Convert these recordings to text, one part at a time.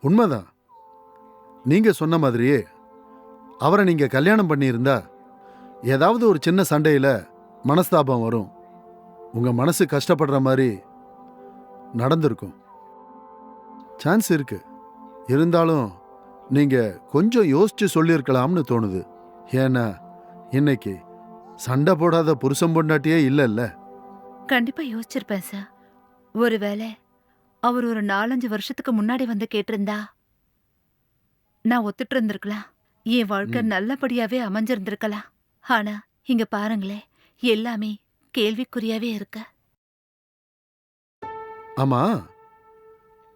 உண்மைதான். நீங்க சொன்ன மாதிரியே அவரை நீங்க கல்யாணம் பண்ணியிருந்தா ஏதாவது ஒரு சின்ன சண்டையில மனஸ்தாபம் வரும். உங்க மனசு கஷ்டப்படுற மாதிரி நடந்திருக்கும். சான்ஸ் இருக்கு. இருந்தாலும் நீங்க கொஞ்சம் யோசிச்சு சொல்லியிருக்கலாம்னு தோணுது. ஏன்னா இன்னைக்கு சண்டை போடாத புருஷன் பொண்டாட்டியே இல்லைல்ல. கண்டிப்பா யோசிச்சிருப்பேன் சார். ஒருவேளை அவர் ஒரு நாலஞ்சு வருஷத்துக்கு முன்னாடி வந்து கேட்டிருந்தா? நான் ஒத்துட்டு இருந்திருக்கலாம் என் வாழ்க்கை. நல்லபடியாவே அமைஞ்சிருந்திருக்கலாம். ஆனா இங்க பாருங்களேன் எல்லாமே கேள்விக்குறியாவே இருக்கு. ஆமா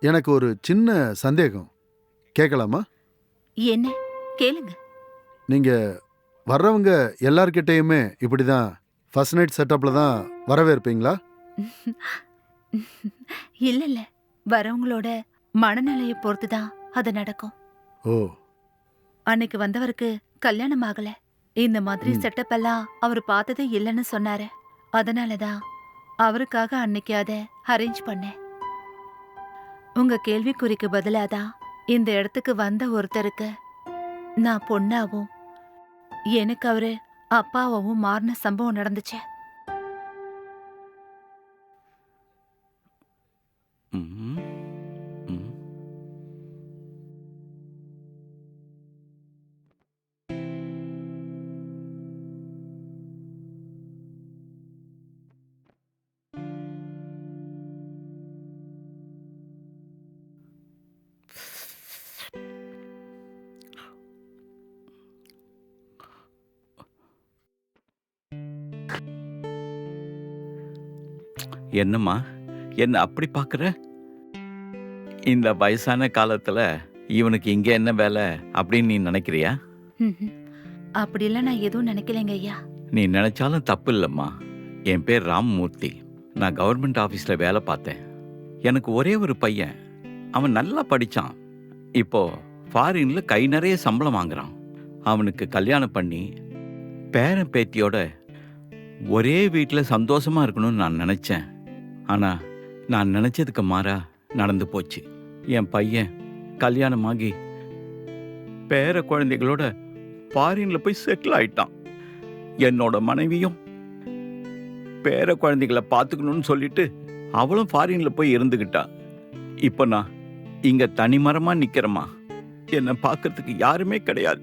எனக்கு ஒரு சின்ன சந்தேகம். கேட்கலாமா? என்ன? கேளுங்க. நீங்க வர்றவங்க எல்லார்கிட்டயுமே இப்படிதான் ஃபர்ஸ்ட் நைட் செட்டப்ல தான் வரவேற்பீங்களா? இல்ல இல்ல வரவங்களோட மனநிலையை பொறுத்து தான் அது நடக்கும். ஓ. அன்னைக்கு வந்தவருக்கு கல்யாணம் ஆகல. இந்த மாதிரி. செட்டப் எல்லாம் அவர் பார்த்ததே இல்லைன்னு சொன்னாரு. அதனாலதான் அவருக்காக அன்னைக்கு அதை அரேஞ்ச் பண்ணேன். உங்க கேள்விக்குறிக்கு பதிலாதான் இந்த இடத்துக்கு வந்த ஒருத்தருக்கு நான் பொண்ணாவும் எனக்கு அவரு அப்பாவாவும் மாறின சம்பவம் நடந்துச்சு. ம், என்னம்மா? என்ன அப்படி பார்க்குற இந்த வயசான காலத்துல இவனுக்கு இங்க என்ன வேலை அப்படின்னு நீ நினைக்கிறியா? ம்ஹும். அப்படியெல்லாம் நான் எதுவும் நினைக்கலைங்க ஐயா. நீ நினைச்சாலும் தப்பு இல்லைம்மா. என் பேர் ராமமூர்த்தி. நான் கவர்மெண்ட் ஆஃபீஸில் வேலை பார்த்தேன். எனக்கு ஒரே ஒரு பையன். அவன் நல்லா படித்தான் இப்போ ஃபாரின்ல கை நிறைய சம்பளம் வாங்குறான். அவனுக்கு கல்யாணம் பண்ணி பேரன் பேத்தியோட ஒரே வீட்டில் சந்தோஷமா இருக்கணும்னு நான் நினச்சேன். ஆனால் நான் நினச்சதுக்கு மாறா நடந்து போச்சு. என் பையன் கல்யாணமாகி பேர குழந்தைகளோட ஃபாரின்ல போய் செட்டில் ஆயிட்டான். என்னோட மனைவியும் பேர குழந்தைகளை பார்த்துக்கணும்னு சொல்லிட்டு அவளும் ஃபாரின்ல போய் இருந்துக்கிட்டா இப்போ நான் இங்க தனிமரமா நிக்கிறேம்மா. என்னை பார்க்கறதுக்கு யாருமே கிடையாது.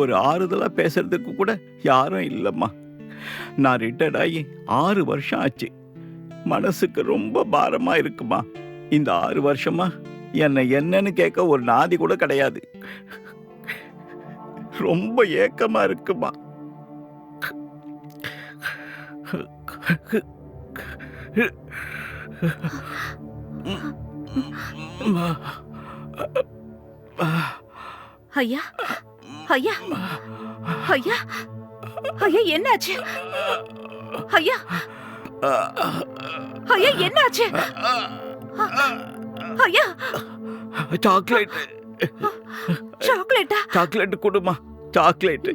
ஒரு ஆறுதலா பேசுறதுக்கு கூட யாரும் இல்லைம்மா. நான் ரிட்டையர்ட் ஆகி ஆறு வருஷம் ஆச்சு. மனசுக்கு ரொம்ப பாரமா இருக்குமா? இந்த ஆறு வருஷமா என்னை என்னன்னு கேட்க ஒரு நாதி கூட கிடையாது. ரொம்ப ஏக்கமா இருக்குமா? ஐயா ஐயா ஐயா ஐயா என்னாச்சு? ஐயா ஐயா என்னாச்சு? ஐயா. சாக்லேட் சாக்லேட்டா? சாக்லேட் கொடுமா சாக்லேட்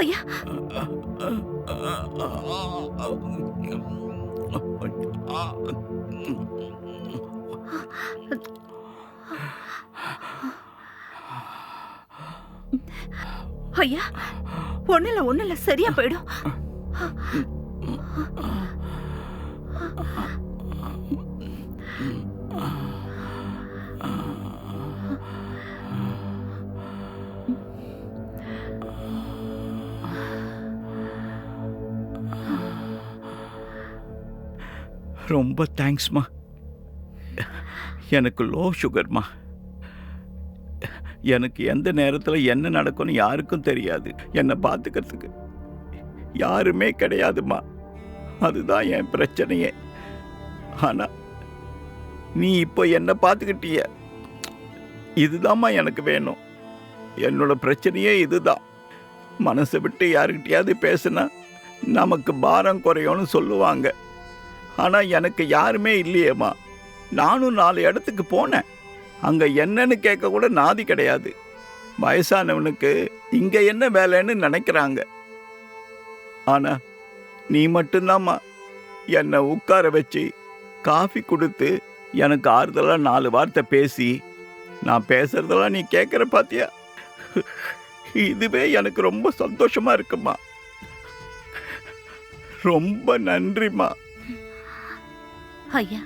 ஐயா. ஐயா ஒண்ணுல ஒண்ணுல சரியா போயிடும். ரொம்ப தேங்க்ஸ்மா எனக்கு லோ சுகர்மா எனக்கு எந்த நேரத்தில் என்ன நடக்கும்னு யாருக்கும் தெரியாது. என்னை பார்த்துக்கிறதுக்கு யாருமே கிடையாதும்மா அதுதான் என் பிரச்சனையே. ஆனால் நீ இப்போ என்னை பார்த்துக்கிட்டிய இதுதாம்மா எனக்கு வேணும். என்னோட பிரச்சனையே இதுதான். மனசை விட்டு யாருக்கிட்டையாவது பேசுனா நமக்கு பாரம் குறையும்னு சொல்லுவாங்க. ஆனால் எனக்கு யாருமே இல்லையேம்மா. நானும் நாலு இடத்துக்கு போனேன். அங்கே என்னன்னு கேட்க கூட நாதி கிடையாது. வயசானவனுக்கு இங்கே என்ன வேலைன்னு நினைக்கிறாங்க. ஆனால் நீ மட்டும்தாம்மா. என்னை உட்கார வச்சு காஃபி கொடுத்து எனக்கு ஆறுதலாக நாலு வார்த்தை பேசி நான் பேசுறதெல்லாம் நீ கேட்குற பாத்தியா? இதுவே எனக்கு ரொம்ப சந்தோஷமாக இருக்குமா ரொம்ப நன்றிம்மா. ஐயா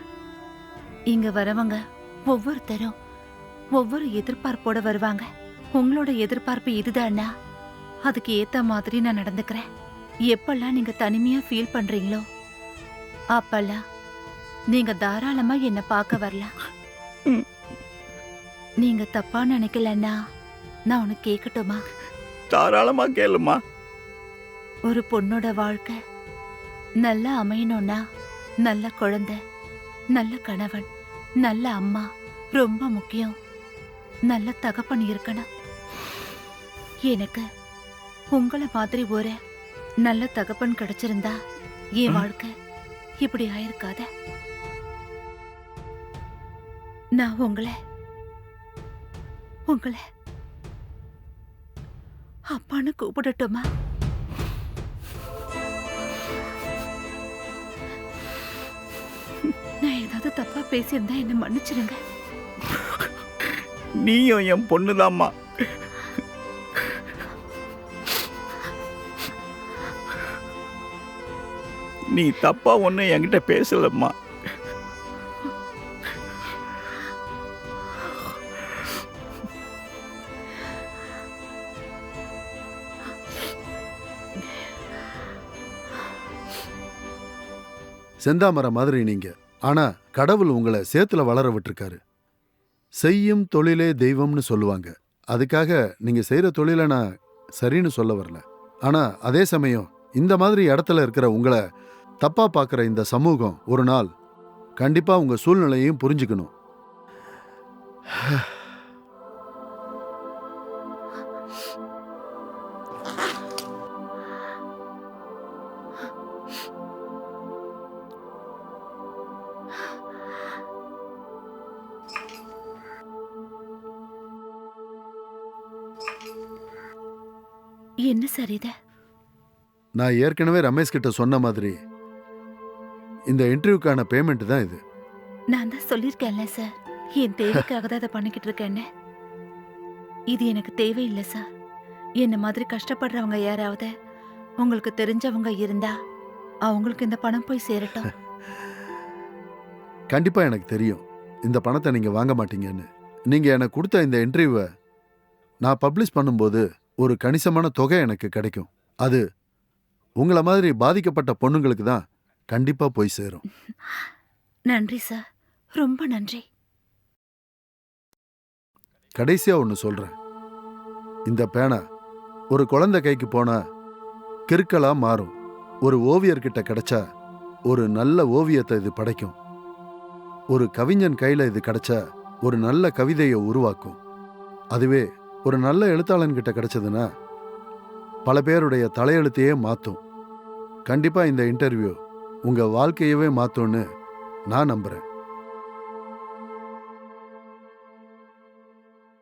இங்க வரவங்க ஒவ்வொருத்தரும் ஒவ்வொரு எதிர்பார்ப்போட வருவாங்க. உங்களோட எதிர்பார்ப்பு இதுதானா அதுக்கு ஏத்த மாதிரி நான் நடந்துக்கிறேன். எப்பெல்லாம் நீங்க தனிமையா ஃபீல் பண்றீங்களோ அப்பெல்லாம் நீங்க தாராளமா என்ன பார்க்க வரலாம். நீங்க தப்பா நினைக்கலன்னா நான் உனக்கு கேட்கட்டுமா? தாராளமா கேளுமா. ஒரு பொண்ணோட வாழ்க்கை நல்லா அமையணும்னா நல்ல குழந்தை நல்ல கணவன் நல்ல அம்மா ரொம்ப முக்கியம். நல்ல தகப்பன் இருக்கணும். எனக்கு உங்கள மாதிரி ஒரு நல்ல தகப்பன் கிடைச்சிருந்தா என். வாழ்க்கை இப்படி ஆயிருக்காத. நான் உங்களை உங்களை அப்பான்னு கூப்பிடட்டுமா? நான் ஏதாவது தப்பா பேசியிருந்தா என்ன மன்னிச்சிடுங்க நீயும் என் பொண்ணுதாம்மா. நீ தப்பா ஒன்றும் என்கிட்ட பேசலம்மா. செந்தாமரை மாதிரி நீங்க. ஆனா கடவுள் உங்களை சேத்துல வளர விட்டுருக்காரு. செய்யும் தொழிலே தெய்வம்னு சொல்லுவாங்க. அதுக்காக நீங்க செய்யற தொழிலை நான் சரின்னு சொல்ல வரல. ஆனா அதே சமயம் இந்த மாதிரி இடத்துல இருக்கிற உங்களை தப்பா பார்க்குற இந்த சமூகம் ஒரு நாள் கண்டிப்பா உங்க சூழ்நிலையையும் புரிஞ்சுக்கணும். என்ன சார் இது? நான் ஏற்கனவே ரமேஷ் கிட்ட சொன்ன மாதிரி இந்த இன்டர்வியூக்கான பேமெண்ட் தான் இது. நான் தான் சொல்லியிருக்கேன்ல சார். என் தேவைக்காக தான் அதை பண்ணிக்கிட்டு இருக்கேன்னு. இது எனக்கு தேவையில்லை சார். என்ன மாதிரி கஷ்டப்படுறவங்க யாராவது உங்களுக்கு தெரிஞ்சவங்க இருந்தா அவங்களுக்கு இந்த பணம் போய் சேரட்டும். கண்டிப்பா எனக்கு தெரியும். இந்த பணத்தை நீங்க வாங்க மாட்டீங்கன்னு. நீங்க எனக்கு கொடுத்த இந்த இன்டர்வியூவை நான் பப்ளிஷ் பண்ணும்போது ஒரு கணிசமான தொகை எனக்கு கிடைக்கும். அது உங்களை மாதிரி பாதிக்கப்பட்ட பொண்ணுங்களுக்கு தான் கண்டிப்பா போய் சேரும். நன்றி சார். ரொம்ப நன்றி. கடைசியா ஒன்று சொல்றேன். இந்த பேனா ஒரு குழந்தை கைக்கு போனா கிறுக்கலா மாறும். ஒரு ஓவியர்கிட்ட கிடைச்சா ஒரு நல்ல ஓவியத்தை இது படைக்கும். ஒரு கவிஞன் கையில இது கிடைச்சா ஒரு நல்ல கவிதையை உருவாக்கும். அதுவே ஒரு நல்ல எழுத்தாளன் கிட்ட கிடைச்சதுன்னா பல பேருடைய தலையெழுத்தையே மாற்றும் கண்டிப்பாக இந்த இன்டர்வியூ உங்கள் வாழ்க்கையவே மாத்தும்னு நான் நம்புறேன்.